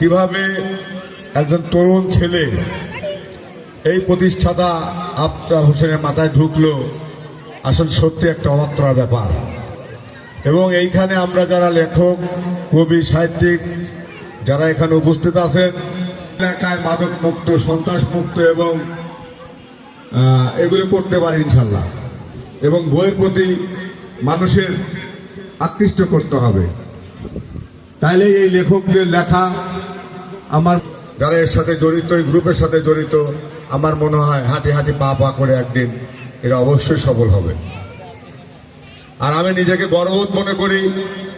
কীভাবে একজন তরুণ ছেলে এই প্রতিষ্ঠাতা আফতাব হোসেনের মাথায় ঢুকলো, আসলে সত্যি একটা অবাক ব্যাপার। এবং এইখানে আমরা যারা লেখক, কবি, সাহিত্যিক, যারা এখানে উপস্থিত আছেন, এলাকায় মাদক মুক্ত, সন্ত্রাস মুক্ত এবং এগুলো করতে পারি ইনশাল্লাহ এবং বইয়ের প্রতি মানুষের আকৃষ্ট করতে হবে। তাইলে এই লেখকদের লেখা আমার যারা এর সাথে জড়িত, এই গ্রুপের সাথে জড়িত, আমার মনে হয় হাঁটি হাঁটি পা পা করে একদিন এরা অবশ্যই সফল হবে। আর আমি নিজেকে গর্ববোধ মনে করি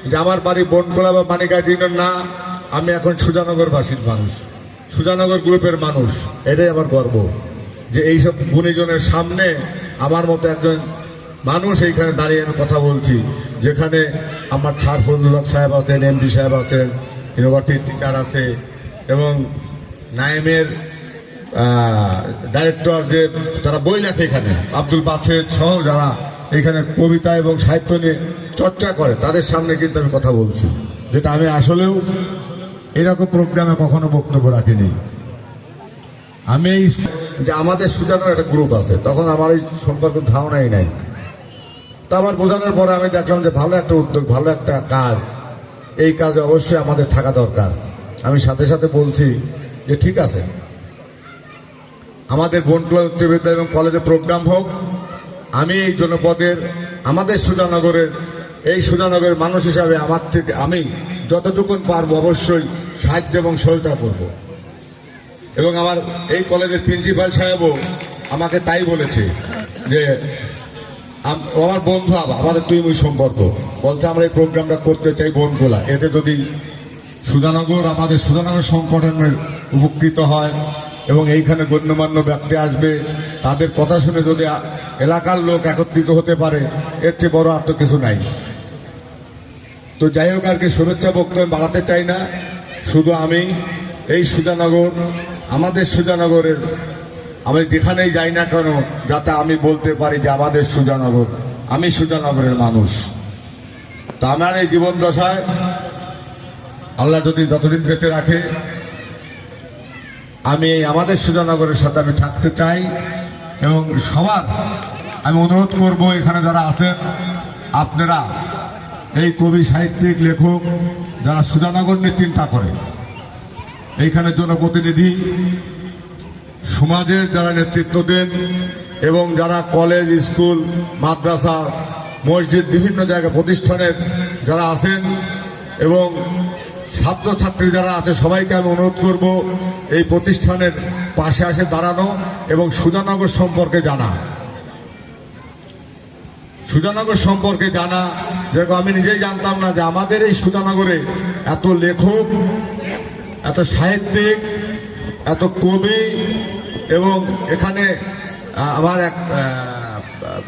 যে আমার বাড়ি বনকোলা বা মানিকাট ইউনিয়ন না, আমি এখন সুজানগর বাসীর মানুষ। সুজানগর গ্রুপের মানুষ, এটাই আমার গর্ব। যে এইসব গুণীজনের সামনে আমার মতো একজন মানুষ এইখানে দাঁড়িয়ে আমি কথা বলছি, যেখানে আমার ফজলুল্লাহ সাহেব আছেন, এমডি সাহেব আছেন, ইউনিভার্সিটির টিচার আছে এবং নাইমের ডাইরেক্টর যে তারা বই লেখে এখানে, আব্দুল বাছেদ সহ যারা এখানে কবিতা এবং সাহিত্য নিয়ে চর্চা করে, তাদের সামনে কিন্তু আমি কথা বলছি। যেটা আমি আসলেও এরকম প্রোগ্রামে কখনো বক্তব্য রাখিনি। আমি এই যে আমাদের সুজানোর একটা গ্রুপ আছে, তখন আমার এই সম্পর্কে ধারণাই নাই। তা আমার বোঝানোর পরে আমি দেখলাম যে ভালো একটা উদ্যোগ, ভালো একটা কাজ, এই কাজে অবশ্যই আমাদের থাকা দরকার। আমি সাথে সাথে বলছি যে ঠিক আছে। আমাদের বনকুলা উচ্চ বিদ্যালয় এবং কলেজে প্রোগ্রাম হোক। আমি এই জনপদের, আমাদের সুজানগরের, এই সুজানগরের মানুষ হিসাবে আমার থেকে, আমি যতটুকুন পারব অবশ্যই সাহায্য এবং সহায়তা করব। এবং আমার এই কলেজের প্রিন্সিপাল সাহেবও আমাকে তাই বলেছে যে আমার বন্ধু আমাদের তুই মুই সম্পর্ক। বলছে আমরা এই প্রোগ্রামটা করতে চাই বনকুলা এতে যদি সুজানগর আমাদের সুজানগর সংগঠনের উপকৃত হয় এবং এইখানে গণ্যমান্য ব্যক্তি আসবে। তাদের কথা শুনে যদি এলাকার লোক একত্রিত হতে পারে, এর চেয়ে বড় আর তো কিছু নাই। তো যাই হোক, আর কি শুভেচ্ছা বক্তব্য বাড়াতে চাই না। শুধু আমি, এই সুজানগর আমাদের সুজানগরের আমি যেখানেই যাই না কেন, যাতে আমি বলতে পারি যে আমাদের সুজানগর আমি সুজানগরের মানুষ। তা আমার এই জীবন দশায় আল্লাহ যদি যতদিন বেঁচে রাখে, আমি আমাদের সুজানগরের সাথে আমি থাকতে চাই এবং সবার আমি অনুরোধ করব এখানে যারা আছেন, আপনারা এই কবি, সাহিত্যিক, লেখক যারা সুজানগর নিয়ে চিন্তা করে এইখানে জনপ্রতিনিধি, সমাজের যারা নেতৃত্ব দেন এবং যারা কলেজ, স্কুল, মাদ্রাসা, মসজিদ, বিভিন্ন জায়গা প্রতিষ্ঠানের যারা আছেন এবং ছাত্রছাত্রী যারা আছে, সবাইকে আমি অনুরোধ করব এই প্রতিষ্ঠানের পাশে আসে দাঁড়ানো এবং সুজানগর সম্পর্কে জানা। সুজানগর সম্পর্কে জানা, যেরকম আমি নিজেই জানতাম না যে আমাদের এই সুজানগরে এত লেখক, এত সাহিত্যিক, এত কবি এবং এখানে আমার এক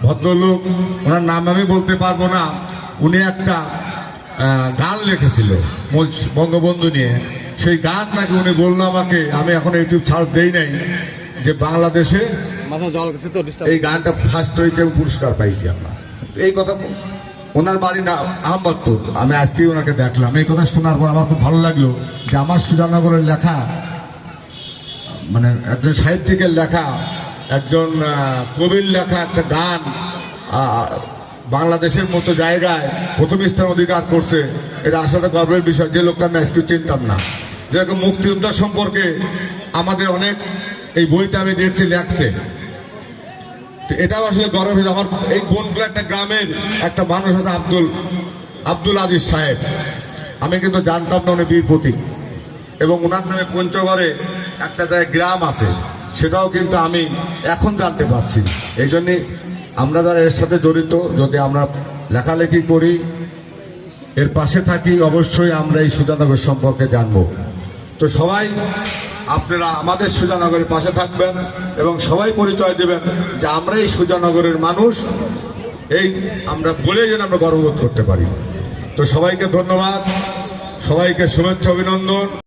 ভদ্রলোক, ওনার নাম আমি বলতে পারব না। উনি একটা গান লিখেছিল বঙ্গবন্ধু নিয়ে। সেই গান নাকি উনি বলল আমাকে আমি এখন ইউটিউব সার্চ দেই নাই যে বাংলাদেশে এই গানটা ফার্স্ট হয়েছে এবং পুরস্কার পাইছি আমরা। এই কথা ওনার বাড়ি না আহমদপুর। আমি আজকেই ওনাকে দেখলাম। এই কথা শোনার পর আমার খুব ভালো লাগল যে আমার সুজানগরের লেখা মানে একজন সাহিত্যিকের লেখা একজন কবির লেখা একটা গান বাংলাদেশের মতো জায়গায় প্রথম স্থান অধিকার করছে, এটা আসলে গর্বের বিষয়, যে লোককে আমি আজকে চিনতাম না। যেরকম মুক্তিযোদ্ধা সম্পর্কে আমাদের অনেক এই বইটা আমি দেখছি লেখছে। তো এটাও আসলে গর্ব আমার এই বনগুলো একটা গ্রামের একটা মানুষ আছে আব্দুল আব্দুল আজিজ সাহেব। আমি কিন্তু জানতাম না উনি বীর প্রতীক। এবং ওনার নামে পঞ্চগড়ে একটা জায়গায় গ্রাম আছে। সেটাও কিন্তু আমি এখন জানতে পারছি। এই জন্যে আমরা যারা এর সাথে জড়িত, যদি আমরা লেখালেখি করি, এর পাশে থাকি, অবশ্যই আমরা এই সুজানগর সম্পর্কে জানব। তো সবাই, আপনারা আমাদের সুজানগরের পাশে থাকবেন এবং সবাই পরিচয় দেবেন যে আমরা এই সুজানগরের মানুষ। এই আমরা বলে যেন আমরা গর্ববোধ করতে পারি। তো সবাইকে ধন্যবাদ। সবাইকে শুভেচ্ছা, অভিনন্দন।